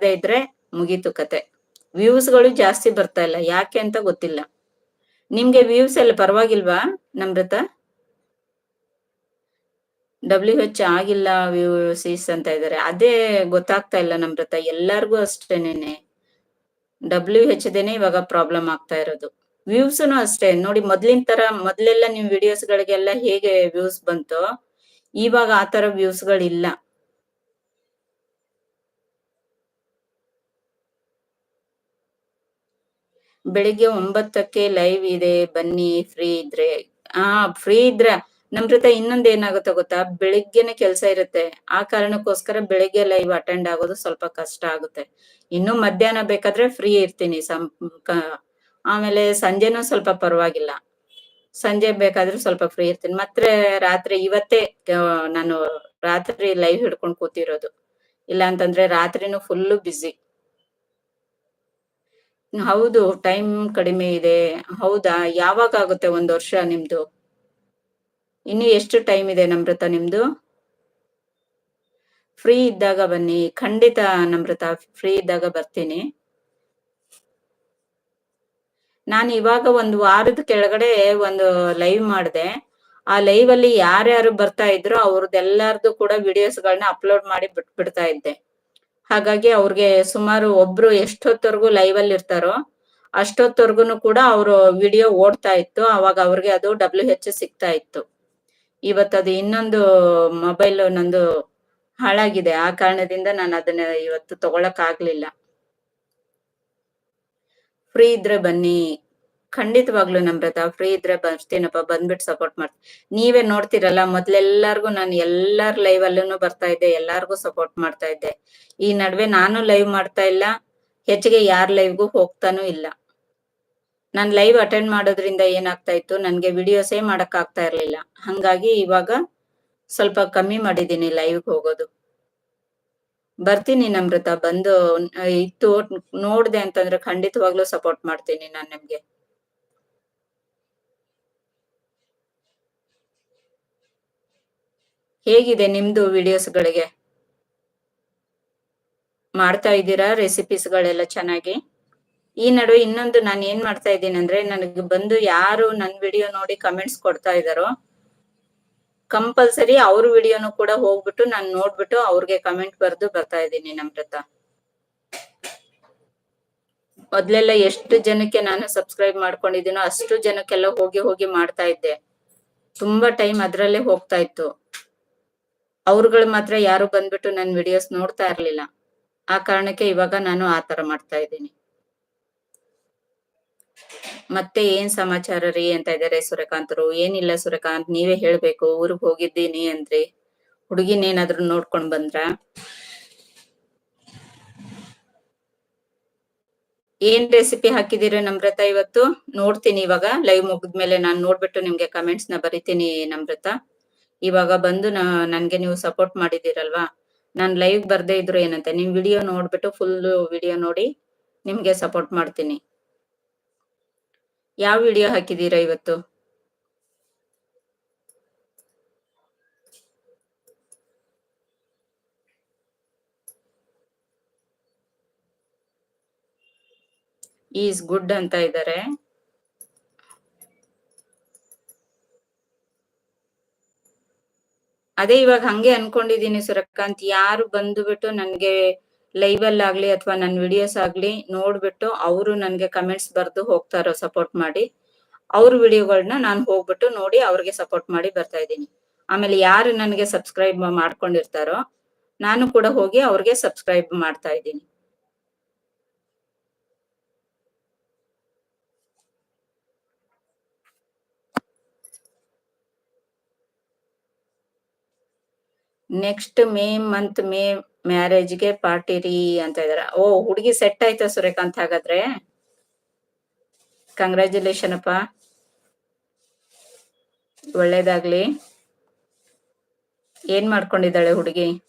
ಮಾಡದೇ ಇದ್ರೆ ಮುಗೀತು ಕತೆ. ವ್ಯೂಸ್ಗಳು ಜಾಸ್ತಿ ಬರ್ತಾ ಇಲ್ಲ. ಯಾಕೆ ಅಂತ ಗೊತ್ತಿಲ್ಲ. ನಿಮ್ಗೆ ವ್ಯೂಸ್ ಎಲ್ಲ ಪರವಾಗಿಲ್ವಾ ನಮ್ರತ? ಡಬ್ಲ್ಯೂ ಹೆಚ್ ಆಗಿಲ್ಲ ವ್ಯೂಸಿಸ್ ಅಂತ ಇದಾರೆ. ಅದೇ ಗೊತ್ತಾಗ್ತಾ ಇಲ್ಲ ನಮ್ರತ. ಎಲ್ಲಾರ್ಗೂ ಅಷ್ಟೇನೆ ಡಬ್ಲ್ಯೂ ಹೆಚ್ ದೇನೆ ಇವಾಗ ಪ್ರಾಬ್ಲಮ್ ಆಗ್ತಾ ಇರೋದು. ವ್ಯೂಸ್ನು ಅಷ್ಟೇ. ನೋಡಿ ಮೊದ್ಲಿನ ತರ, ಮೊದ್ಲೆಲ್ಲ ನಿಮ್ ವಿಡಿಯೋಸ್ ಗಳಿಗೆಲ್ಲ ಹೇಗೆ ವ್ಯೂಸ್ ಬಂತು, ಇವಾಗ ಆ ತರ ವ್ಯೂಸ್ ಗಳಿಲ್ಲ. ಬೆಳಿಗ್ಗೆ ಒಂಬತ್ತಕ್ಕೆ ಲೈವ್ ಇದೆ, ಬನ್ನಿ ಫ್ರೀ ಇದ್ರೆ. ಆ ಫ್ರೀ ಇದ್ರ ಜೊತೆ ಇನ್ನೊಂದ್ ಏನಾಗುತ್ತೆ ಗೊತ್ತಾ? ಬೆಳಿಗ್ಗೆನೆ ಕೆಲ್ಸ ಇರುತ್ತೆ. ಆ ಕಾರಣಕ್ಕೋಸ್ಕರ ಬೆಳಿಗ್ಗೆ ಲೈವ್ ಅಟೆಂಡ್ ಆಗೋದು ಸ್ವಲ್ಪ ಕಷ್ಟ ಆಗುತ್ತೆ. ಇನ್ನು ಮಧ್ಯಾಹ್ನ ಬೇಕಾದ್ರೆ ಫ್ರೀ ಇರ್ತೀನಿ ಸಂ ಆಮೇಲೆ ಸಂಜೆನೂ ಸ್ವಲ್ಪ ಪರವಾಗಿಲ್ಲ. ಸಂಜೆ ಬೇಕಾದ್ರೆ ಸ್ವಲ್ಪ ಫ್ರೀ ಇರ್ತೀನಿ. ಮತ್ತೆ ರಾತ್ರಿ ಇವತ್ತೇ ನಾನು ರಾತ್ರಿ ಲೈವ್ ಹಿಡ್ಕೊಂಡು ಕೂತಿರೋದು. ಇಲ್ಲ ಅಂತಂದ್ರೆ ರಾತ್ರಿನೂ ಫುಲ್ಲು ಬಿಸಿ ಹೌದು ಟೈಮ್ ಕಡಿಮೆ ಇದೆ. ಹೌದಾ? ಯಾವಾಗ ಆಗುತ್ತೆ ಒಂದು ವರ್ಷ ನಿಮ್ದು? ಇನ್ನು ಎಷ್ಟು ಟೈಮ್ ಇದೆ ನಮ್ರತ ನಿಮ್ದು? ಫ್ರೀ ಇದ್ದಾಗ ಬನ್ನಿ. ಖಂಡಿತ ನಮ್ರತ ಫ್ರೀ ಇದ್ದಾಗ ಬರ್ತೀನಿ. ನಾನು ಇವಾಗ ಒಂದು ವಾರದ ಕೆಳಗಡೆ ಒಂದು ಲೈವ್ ಮಾಡಿದೆ. ಆ ಲೈವ್ ಅಲ್ಲಿ ಯಾರ್ಯಾರು ಬರ್ತಾ ಇದ್ರು ಅವ್ರದ್ದೆಲ್ಲಾರ್ದು ಕೂಡ ವಿಡಿಯೋಸ್ ಗಳನ್ನ ಅಪ್ಲೋಡ್ ಮಾಡಿ ಬಿಟ್ಬಿಡ್ತಾ ಇದ್ದೆ. ಹಾಗಾಗಿ ಅವ್ರಿಗೆ ಸುಮಾರು ಒಬ್ರು ಎಷ್ಟೊತ್ತವರೆಗೂ ಲೈವ್ ಅಲ್ಲಿ ಇರ್ತಾರೋ ಅಷ್ಟೊತ್ತವರೆಗೂ ಕೂಡ ಅವರು ವಿಡಿಯೋ ಓಡ್ತಾ ಇತ್ತು. ಅವಾಗ ಅವ್ರಿಗೆ ಅದು ಡಬ್ಲ್ಯೂ ಹೆಚ್ ಸಿಗ್ತಾ ಇತ್ತು. ಇವತ್ತು ಅದು ಇನ್ನೊಂದು ಮೊಬೈಲ್ ನಂದು ಹಾಳಾಗಿದೆ. ಆ ಕಾರಣದಿಂದ ನಾನು ಅದನ್ನ ಇವತ್ತು ತಗೊಳಕ್ ಆಗ್ಲಿಲ್ಲ. ಫ್ರೀ ಇದ್ರೆ ಬನ್ನಿ. ಖಂಡಿತವಾಗ್ಲು ನಮ್ರತ ಫ್ರೀ ಇದ್ರೆ ಬರ್ತೀನಪ್ಪ ಬಂದ್ಬಿಟ್ಟು ಸಪೋರ್ಟ್ ಮಾಡ್ತೀನಿ. ನೀವೇ ನೋಡ್ತಿರಲ್ಲ, ಮೊದ್ಲೆಲ್ಲಾರ್ಗು ನಾನು ಎಲ್ಲಾರ್ ಲೈವ್ ಅಲ್ಲೂ ಬರ್ತಾ ಇದ್ದೆ, ಎಲ್ಲಾರ್ಗು ಸಪೋರ್ಟ್ ಮಾಡ್ತಾ ಇದ್ದೆ. ಈ ನಡುವೆ ನಾನು ಲೈವ್ ಮಾಡ್ತಾ ಇಲ್ಲ, ಹೆಚ್ಚಿಗೆ ಯಾರ್ ಲೈವ್ಗೂ ಹೋಗ್ತಾನೂ ಇಲ್ಲ. ನಾನ್ ಲೈವ್ ಅಟೆಂಡ್ ಮಾಡೋದ್ರಿಂದ ಏನಾಗ್ತಾ ಇತ್ತು, ನನ್ಗೆ ವಿಡಿಯೋಸೇ ಮಾಡಕ್ ಆಗ್ತಾ ಇರ್ಲಿಲ್ಲ. ಹಂಗಾಗಿ ಇವಾಗ ಸ್ವಲ್ಪ ಕಮ್ಮಿ ಮಾಡಿದೀನಿ ಲೈವ್ಗೆ ಹೋಗೋದು. ಬರ್ತೀನಿ ನಮ್ರತ, ಬಂದು ಇತ್ತು, ನೋಡ್ದೆ ಅಂತಂದ್ರೆ ಖಂಡಿತವಾಗ್ಲೂ ಸಪೋರ್ಟ್ ಮಾಡ್ತೀನಿ ನಾನ್ ನಿಮ್ಗೆ. ಹೇಗಿದೆ ನಿಮ್ದು ವಿಡಿಯೋಸ್ಗಳಿಗೆ ಮಾಡ್ತಾ ಇದ್ದೀರಾ ರೆಸಿಪೀಸ್ಗಳೆಲ್ಲ ಚೆನ್ನಾಗಿ? ಈ ನಡುವೆ ಇನ್ನೊಂದು ನಾನು ಏನ್ ಮಾಡ್ತಾ ಇದ್ದೀನಿ ಅಂದ್ರೆ ನನಗೆ ಬಂದು ಯಾರು ನನ್ ವಿಡಿಯೋ ನೋಡಿ ಕಮೆಂಟ್ಸ್ ಕೊಡ್ತಾ ಇದ್ದಾರೋ ಕಂಪಲ್ಸರಿ ಅವ್ರ ವಿಡಿಯೋನು ಕೂಡ ಹೋಗ್ಬಿಟ್ಟು ನಾನು ನೋಡ್ಬಿಟ್ಟು ಅವ್ರಿಗೆ ಕಮೆಂಟ್ ಬರೆದು ಬರ್ತಾ ಇದ್ದೀನಿ ನಮ್ರತ ಮೊದ್ಲೆಲ್ಲ ಎಷ್ಟು ಜನಕ್ಕೆ ನಾನು ಸಬ್ಸ್ಕ್ರೈಬ್ ಮಾಡ್ಕೊಂಡಿದ್ದೀನೋ ಅಷ್ಟು ಜನಕ್ಕೆಲ್ಲ ಹೋಗಿ ಹೋಗಿ ಮಾಡ್ತಾ ಇದ್ದೆ. ತುಂಬಾ ಟೈಮ್ ಅದ್ರಲ್ಲೇ ಹೋಗ್ತಾ ಇತ್ತು. ಅವ್ರುಗಳು ಮಾತ್ರ ಯಾರು ಬಂದ್ಬಿಟ್ಟು ನನ್ನ ವಿಡಿಯೋಸ್ ನೋಡ್ತಾ ಇರ್ಲಿಲ್ಲ. ಆ ಕಾರಣಕ್ಕೆ ಇವಾಗ ನಾನು ಆ ತರ ಮಾಡ್ತಾ ಇದ್ದೀನಿ. ಮತ್ತೆ ಏನ್ ಸಮಾಚಾರ ರೀ ಅಂತ ಇದಾರೆ ಸೂರ್ಯಕಾಂತರು ಏನಿಲ್ಲ ಸೂರ್ಯಕಾಂತ್, ನೀವೇ ಹೇಳ್ಬೇಕು. ಊರಿಗೆ ಹೋಗಿದ್ದೀನಿ ಅಂದ್ರಿ ಹುಡುಗಿನ ಏನಾದ್ರು ನೋಡ್ಕೊಂಡ್ ಬಂದ್ರ? ಏನ್ ರೆಸಿಪಿ ಹಾಕಿದೀರ ನಮ್ರತ ಇವತ್ತು? ನೋಡ್ತೀನಿ ಇವಾಗ. ಲೈವ್ ಮುಗಿದ್ಮೇಲೆ ನಾನು ನೋಡ್ಬಿಟ್ಟು ನಿಮ್ಗೆ ಕಮೆಂಟ್ಸ್ನ ಬರಿತೀನಿ ನಮ್ರತ. ಇವಾಗ ಬಂದು ನನ್ಗೆ ನೀವು ಸಪೋರ್ಟ್ ಮಾಡಿದಿರಲ್ವಾ ನಾನ್ ಲೈವ್ ಬರ್ದೇ ಇದ್ರು ಏನಂತೆ ನಿಮ್ ವಿಡಿಯೋ ನೋಡ್ಬಿಟ್ಟು ಫುಲ್ ವಿಡಿಯೋ ನೋಡಿ ನಿಮ್ಗೆ ಸಪೋರ್ಟ್ ಮಾಡ್ತೀನಿ. ಯಾವ ವಿಡಿಯೋ ಹಾಕಿದೀರಾ ಇವತ್ತು? ಈಸ್ ಗುಡ್ ಅಂತ ಇದ್ದಾರೆ ಅದೇ ಇವಾಗ ಹಂಗೆ ಅನ್ಕೊಂಡಿದೀನಿ ಸುರಕಾಂತ್ ಯಾರು ಬಂದುಬಿಟ್ಟು ನನ್ಗೆ ಲೈವ್ ಅಲ್ಲಿ ಆಗ್ಲಿ ಅಥವಾ ನನ್ ವಿಡಿಯೋಸ್ ಆಗ್ಲಿ ನೋಡ್ಬಿಟ್ಟು ಅವರು ನನ್ಗೆ ಕಮೆಂಟ್ಸ್ ಬರ್ದು ಹೋಗ್ತಾರೋ ಸಪೋರ್ಟ್ ಮಾಡಿ ಅವ್ರ ವಿಡಿಯೋಗಳನ್ನ ನಾನು ಹೋಗ್ಬಿಟ್ಟು ನೋಡಿ ಅವ್ರಿಗೆ ಸಪೋರ್ಟ್ ಮಾಡಿ ಬರ್ತಾ ಇದ್ದೀನಿ. ಆಮೇಲೆ ಯಾರು ನನಗೆ ಸಬ್ಸ್ಕ್ರೈಬ್ ಮಾಡ್ಕೊಂಡಿರ್ತಾರೋ ನಾನು ಕೂಡ ಹೋಗಿ ಅವ್ರಿಗೆ ಸಬ್ಸ್ಕ್ರೈಬ್ ಮಾಡ್ತಾ ಇದ್ದೀನಿ. ನೆಕ್ಸ್ಟ್ ಮೇ ಮಂತ್ ಮೇ ಮ್ಯಾರೇಜ್ಗೆ ಪಾರ್ಟಿ ರೀ ಅಂತ ಇದಾರೆ. ಓ, ಹುಡುಗಿ ಸೆಟ್ ಆಯ್ತಾ ಸೂರ್ಯಕಾಂತ್ ಹಾಗಾದ್ರೆ? ಕಂಗ್ರ್ಯಾಚುಲೇಷನ್ ಅಪ್ಪ ಒಳ್ಳೇದಾಗ್ಲಿ. ಏನ್ ಮಾಡ್ಕೊಂಡಿದ್ದಾಳೆ ಹುಡುಗಿ?